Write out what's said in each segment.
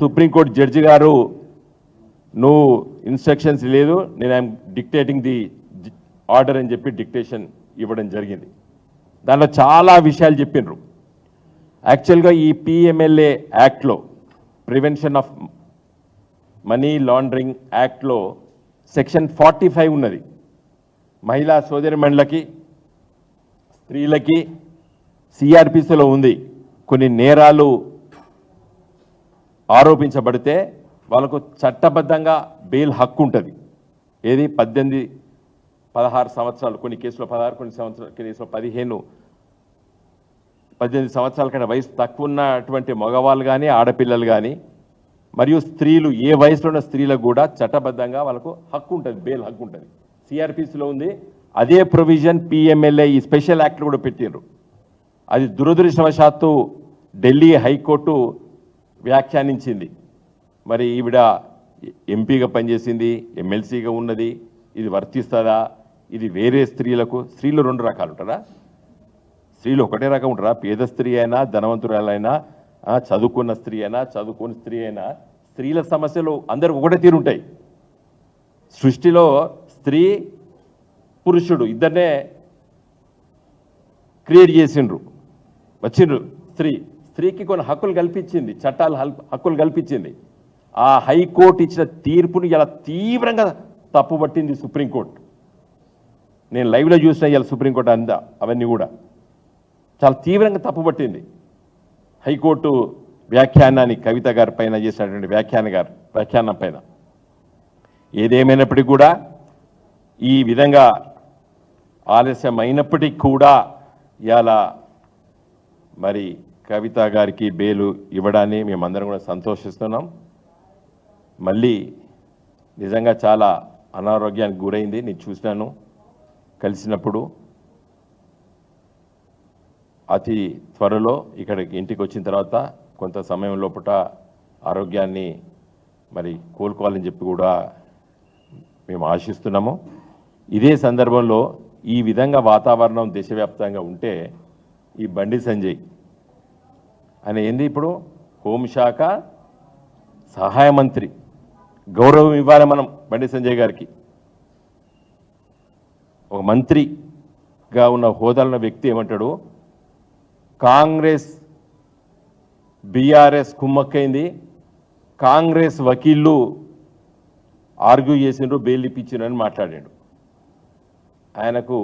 Supreme court judge గారు నువ్వు instructions లేదు నేను ఐఎమ్ డిక్టేటింగ్ ది ఆర్డర్ అని చెప్పి డిక్టేషన్ ఇవ్వడం జరిగింది. దాంట్లో చాలా విషయాలు చెప్పిండ్రు యాక్చువల్గా ఈ పిఎంఎల్ఏ యాక్ట్లో ప్రివెన్షన్ ఆఫ్ మనీ లాండరింగ్ యాక్ట్లో సెక్షన్ ఫార్టీ ఫైవ్ ఉన్నది. మహిళా సోదరిమణులకి స్త్రీలకి సిఆర్పిసిలో ఉంది. కొన్ని నేరాలు ఆరోపించబడితే వాళ్ళకు చట్టబద్ధంగా బెయిల్ హక్కు ఉంటుంది. ఏది? పద్దెనిమిది పదహారు సంవత్సరాలు కొన్ని కేసులో పదహారు కొన్ని సంవత్సరాలు కేసులో పదిహేను పద్దెనిమిది సంవత్సరాల కంటే వయసు తక్కువ ఉన్నటువంటి మగవాళ్ళు కానీ ఆడపిల్లలు కానీ మరియు స్త్రీలు ఏ వయసులో ఉన్న స్త్రీలకు కూడా చట్టబద్ధంగా వాళ్ళకు హక్కు ఉంటుంది బెయిల్ హక్కు ఉంటుంది. సిఆర్పిసిలో ఉంది. అదే ప్రొవిజన్ పిఎంఎల్ఏ ఈ స్పెషల్ యాక్ట్లు కూడా పెట్టిండ్రు. అది దురదృష్టవశాత్తు ఢిల్లీ హైకోర్టు వ్యాఖ్యానించింది. మరి ఈవిడ ఎంపీగా పనిచేసింది ఎమ్మెల్సీగా ఉన్నది ఇది వర్తిస్తుందా? ఇది వేరే స్త్రీలకు స్త్రీలు రెండు రకాలు ఉంటారా? స్త్రీలు ఒకటే రకం ఉంటారా? పేద స్త్రీ అయినా ధనవంతురాలైనా చదువుకున్న స్త్రీ అయినా చదువుకున్న స్త్రీ అయినా స్త్రీల సమస్యలు అందరు ఒకటే తీరుంటాయి సృష్టిలో స్త్రీ పురుషుడు ఇద్దరినే క్రియేట్ చేసిండ్రు. వచ్చిండ్రు స్త్రీ. స్త్రీకి కొన్ని హక్కులు కల్పించింది చట్టాలు హల్- హక్కులు కల్పించింది. ఆ హైకోర్టు ఇచ్చిన తీర్పుని ఇలా తీవ్రంగా తప్పుపట్టింది సుప్రీంకోర్టు. నేను లైవ్లో చూసిన ఇలా సుప్రీంకోర్టు అందా అవన్నీ కూడా. చాలా తీవ్రంగా తప్పుపట్టింది. హైకోర్టు వ్యాఖ్యానాన్ని కవిత గారి పైన చేసినటువంటి వ్యాఖ్యాన గారు వ్యాఖ్యానం పైన. ఏదేమైనప్పటికీ కూడా ఈ విధంగా ఆలస్యం అయినప్పటికీ కూడా ఇలా మరి కవిత గారికి బెయిలు ఇవ్వడాన్ని మేమందరం కూడా సంతోషిస్తున్నాం. మళ్ళీ నిజంగా చాలా అనారోగ్యానికి గురైంది నేను చూసినాను కలిసినప్పుడు. అతి త్వరలో ఇక్కడికి ఇంటికి వచ్చిన తర్వాత కొంత సమయం లోపల ఆరోగ్యాన్ని మరి కోలుకోవాలని చెప్పి కూడా మేము ఆశిస్తున్నాము. ఇదే సందర్భంలో ఈ విధంగా వాతావరణం దేశవ్యాప్తంగా ఉంటే ఈ బండి సంజయ్ ఆయన ఏంది ఇప్పుడు? హోంశాఖ సహాయ మంత్రి. గౌరవం ఇవ్వాలి మనం బండి సంజయ్ గారికి. ఒక మంత్రిగా ఉన్న హోదాలన్న వ్యక్తి ఏమంటాడు? కాంగ్రెస్ బీఆర్ఎస్ కుమ్మక్కైంది. కాంగ్రెస్ వకీళ్ళు ఆర్గ్యూ చేసిండ్రు బెయిల్ ఇప్పించిండ్రు మాట్లాడాడు. ఆయనకు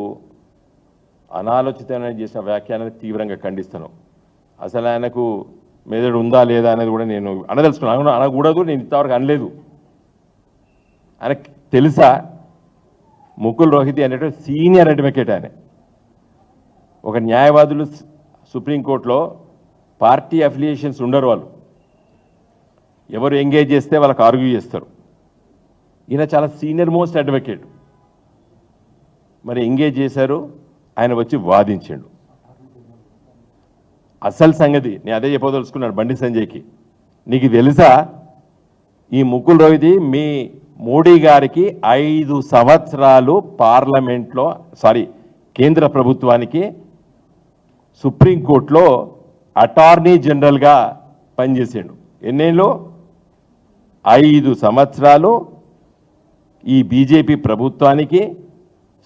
అనాలోచితమైన చేసిన వ్యాఖ్యానాన్ని తీవ్రంగా ఖండిస్తున్నాం. అసలు ఆయనకు మెదడు ఉందా లేదా అనేది కూడా నేను అనదలుచుకున్నాను అనకూడదు నేను ఇంతవరకు అనలేదు. ఆయనకు తెలుసా? ముకుల్ రోహితి అనేటువంటి సీనియర్ అడ్వకేట్ ఆయన. ఒక న్యాయవాదులు సుప్రీంకోర్టులో పార్టీ అఫిలియేషన్స్ ఉండరు వాళ్ళు. ఎవరు ఎంగేజ్ చేస్తే వాళ్ళకి ఆర్గ్యూ చేస్తారు. ఈయన చాలా సీనియర్ మోస్ట్ అడ్వకేట్. మరి ఎంగేజ్ చేశారు ఆయన వచ్చి వాదించిండు. అసలు సంగతి నేను అదే చెప్పదలుచుకున్నాను బండి సంజయ్కి. నీకు తెలుసా? ఈ ముకుల్ రోహిది మీ మోడీ గారికి ఐదు సంవత్సరాలు పార్లమెంట్లో సారీ కేంద్ర ప్రభుత్వానికి సుప్రీంకోర్టులో అటార్నీ జనరల్గా పనిచేసాడు. ఎన్నేళ్ళు? ఐదు సంవత్సరాలు ఈ బీజేపీ ప్రభుత్వానికి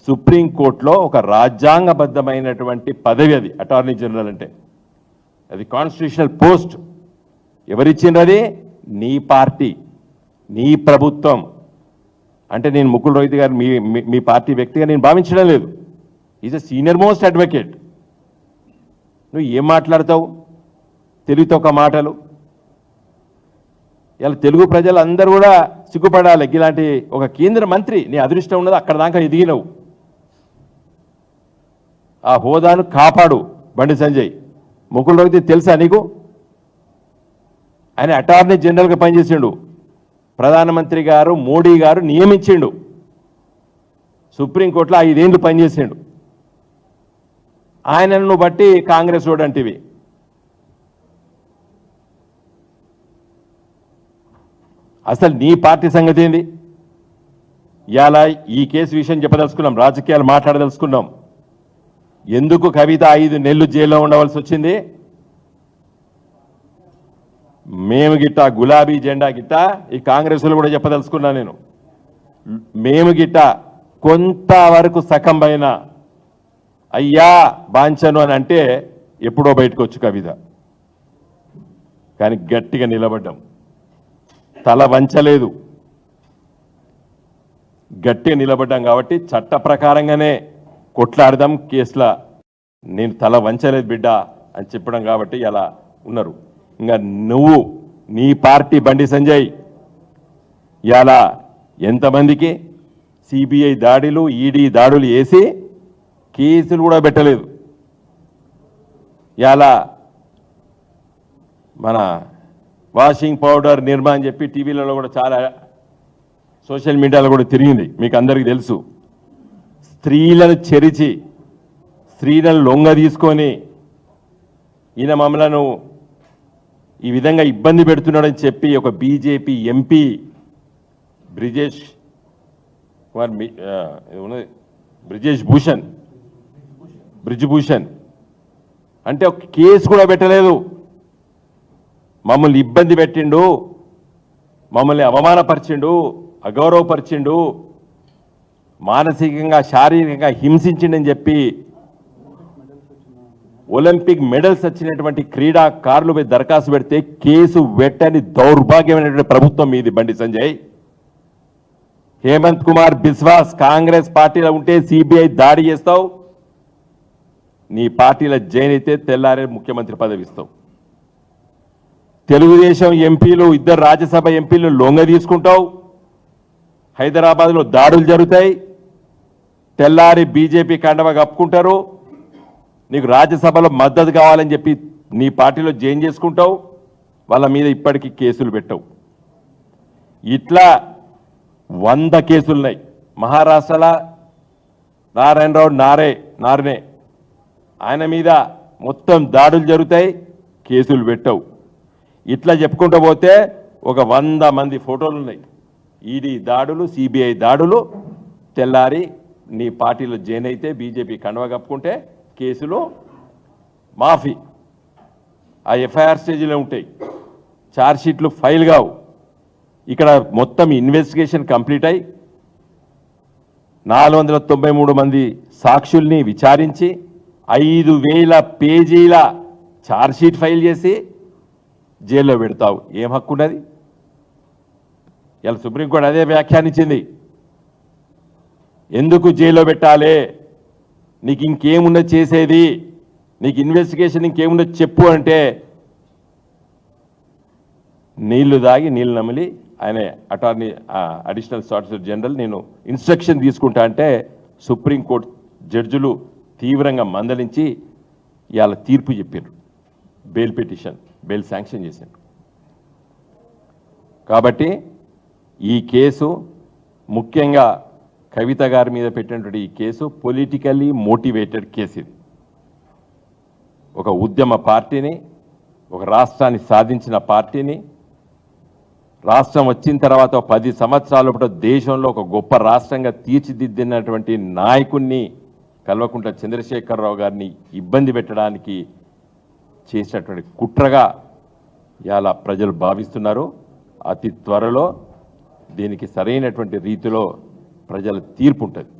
సుప్రీంకోర్టులో ఒక రాజ్యాంగబద్ధమైనటువంటి పదవి అది అటార్నీ జనరల్ అంటే. అది కాన్స్టిట్యూషనల్ పోస్ట్ అది నీ పార్టీ నీ ప్రభుత్వం. అంటే నేను ముకుల్ రోహిత్ గారు మీ మీ- పార్టీ వ్యక్తిగా నేను భావించడం లేదు. Is a senior most advocate నువ్వు ఏం మాట్లాడతావు? తెలివితొక్క మాటలు. ఇలా తెలుగు ప్రజలు అందరూ కూడా సిగ్గుపడాలి. ఇలాంటి ఒక కేంద్ర మంత్రి నీ అదృష్టం ఉన్నది అక్కడ దాకా ఎదిగినవు. ఆ హోదాను కాపాడు బండి సంజయ్. ముకుల్ రోహిత్ తెలుసా నీకు? ఆయన అటార్నీ జనరల్గా పనిచేసిండు. ప్రధానమంత్రి గారు మోడీ గారు నియమించిండు. సుప్రీంకోర్టులో ఐదేండ్లు పనిచేసిండు. ఆయనను బట్టి కాంగ్రెస్ చూడంటివి అసలు నీ పార్టీ సంగతి ఏంది? ఇలా ఈ కేసు విషయం చెప్పదలుచుకున్నాం రాజకీయాలు మాట్లాడదలుచుకున్నాం. ఎందుకు కవిత ఐదు నెలలు జైల్లో ఉండవలసి వచ్చింది? మేము గిట్ట గులాబీ జెండా గిట్ట? ఈ కాంగ్రెస్లో కూడా చెప్పదలుచుకున్నా నేను. మేము గిట్ట కొంతవరకు పైన అయ్యా బాంచను అని అంటే ఎప్పుడో బయటకు వచ్చు కవిత. కానీ గట్టిగా నిలబడ్డాం. తల వంచలేదు. గట్టిగా నిలబడ్డాం కాబట్టి చట్ట ప్రకారంగానే కొట్లాడదాం కేసుల నేను తల వంచలేదు బిడ్డ అని చెప్పడం కాబట్టి అలా ఉన్నారు. ఇంకా నువ్వు నీ పార్టీ బండి సంజయ్ ఇలా ఎంతమందికి సిబిఐ దాడులు ఈడీ దాడులు వేసి కేసులు కూడా పెట్టలేదు. ఇలా మన వాషింగ్ పౌడర్ నిర్మా అని చెప్పి టీవీలలో కూడా చాలా సోషల్ మీడియాలో కూడా తిరిగింది. మీకు అందరికీ తెలుసు. స్త్రీలను చెరిచి స్త్రీలను లొంగ తీసుకొని ఈయన మమ్మలను ఈ విధంగా ఇబ్బంది పెడుతున్నాడని చెప్పి ఒక బీజేపీ ఎంపీ బ్రిజేష్ కుమార్ మీ- ఆ, ఇది ఉన్నది బ్రిజేష్ భూషణ్. బ్రిజ్భూషణ్ అంటే ఒక కేసు కూడా పెట్టలేదు. మమ్మల్ని ఇబ్బంది పెట్టిండు. మమ్మల్ని అవమానపరిచిండు అగౌరవపరిచిండు. మానసికంగా శారీరకంగా హింసించిండని చెప్పి ఒలింపిక్ మెడల్స్ వచ్చినటువంటి క్రీడాకారులపై దరఖాస్తు పెడితే కేసు పెట్టని దౌర్భాగ్యమైనటువంటి ప్రభుత్వం మీది బండి సంజయ్. హేమంత్ కుమార్ బిస్వాస్ కాంగ్రెస్ పార్టీలో ఉంటే సిబిఐ దాడి చేస్తావు. నీ పార్టీలో జైన్ అయితే తెల్లారే ముఖ్యమంత్రి పదవి ఇస్తావు. తెలుగుదేశం ఎంపీలు ఇద్దరు రాజ్యసభ ఎంపీలు లొంగ తీసుకుంటావు హైదరాబాద్లో దాడులు జరుగుతాయి. తెల్లారి బీజేపీ కండవ కప్పుకుంటారు. నీకు రాజ్యసభలో మద్దతు కావాలని చెప్పి నీ పార్టీలో జాయిన్ చేసుకుంటావు. వాళ్ళ మీద ఇప్పటికీ కేసులు పెట్టవు. ఇట్లా వంద కేసులున్నాయి మహారాష్ట్రలో నారాయణరావు నారే నారనే. ఆయన మీద మొత్తం దాడులు జరుగుతాయి. కేసులు పెట్టవు. ఇట్లా చెప్పుకుంటూ పోతే ఒక వంద మంది ఫోటోలు ఉన్నాయి. ఈడీ దాడులు సిబిఐ దాడులు తెల్లారి నీ పార్టీలో జైన్ అయితే బీజేపీ కండవ కప్పుకుంటే కేసులు మాఫీ. ఆ ఎఫ్ఐఆర్ స్టేజ్లో ఉంటాయి. ఛార్జ్షీట్లు ఫైల్ కావు. ఇక్కడ మొత్తం ఇన్వెస్టిగేషన్ కంప్లీట్ అయి నాలుగు వందల తొంభై మూడు మంది సాక్షుల్ని విచారించి ఐదు వేల పేజీల ఛార్జ్షీట్ ఫైల్ చేసి జైల్లో పెడతావు. ఏం హక్కు ఉన్నది ఇలా సుప్రీంకోర్టు అదే వ్యాఖ్యానించింది. ఎందుకు జైల్లో పెట్టాలి? నీకు ఇంకేమున్నది చేసేది? నీకు ఇన్వెస్టిగేషన్ ఇంకేమున్నది చెప్పు అంటే నీళ్ళు దాగి నీళ్ళు నమిలి ఆయన అటార్నీ అడిషనల్ సాలిసిటర్ జనరల్ నేను ఇన్స్ట్రక్షన్ తీసుకుంటా అంటే సుప్రీంకోర్టు జడ్జులు తీవ్రంగా మందలించి ఇవాళ తీర్పు చెప్పారు బెయిల్ పిటిషన్ బెయిల్ శాంక్షన్ చేశారు కాబట్టి ఈ కేసు ముఖ్యంగా కవిత గారి మీద పెట్టినటువంటి ఈ కేసు పొలిటికల్లీ మోటివేటెడ్ కేసు ఇది. ఒక ఉద్యమ పార్టీని ఒక రాష్ట్రాన్ని సాధించిన పార్టీని రాష్ట్రం వచ్చిన తర్వాత పది సంవత్సరాల పాటు దేశంలో ఒక గొప్ప రాష్ట్రంగా తీర్చిదిద్దినటువంటి నాయకుణ్ణి కల్వకుంట్ల చంద్రశేఖరరావు గారిని ఇబ్బంది పెట్టడానికి చేసినటువంటి కుట్రగా ఇవాళ ప్రజలు భావిస్తున్నారు. అతి త్వరలో దీనికి సరైనటువంటి రీతిలో ప్రజల తీర్పు ఉంటుంది